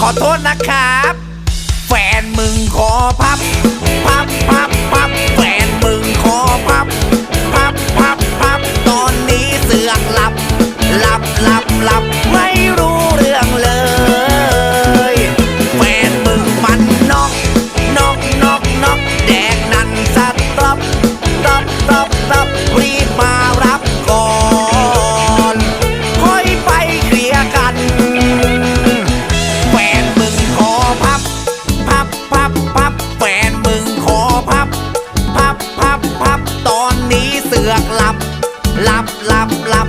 ขอโทษนะครับ แฟนมึงขอพับ พับพับพับแฟนมึงขอพับ พับพับพับตอนนี้เสือกหลับ หลับหลับหลับไม่รู้เรื่องเลย แฟนมึงมันนอกนอกนอกนอกแดกนันสัต๊อ หลับหลับหลับหลับ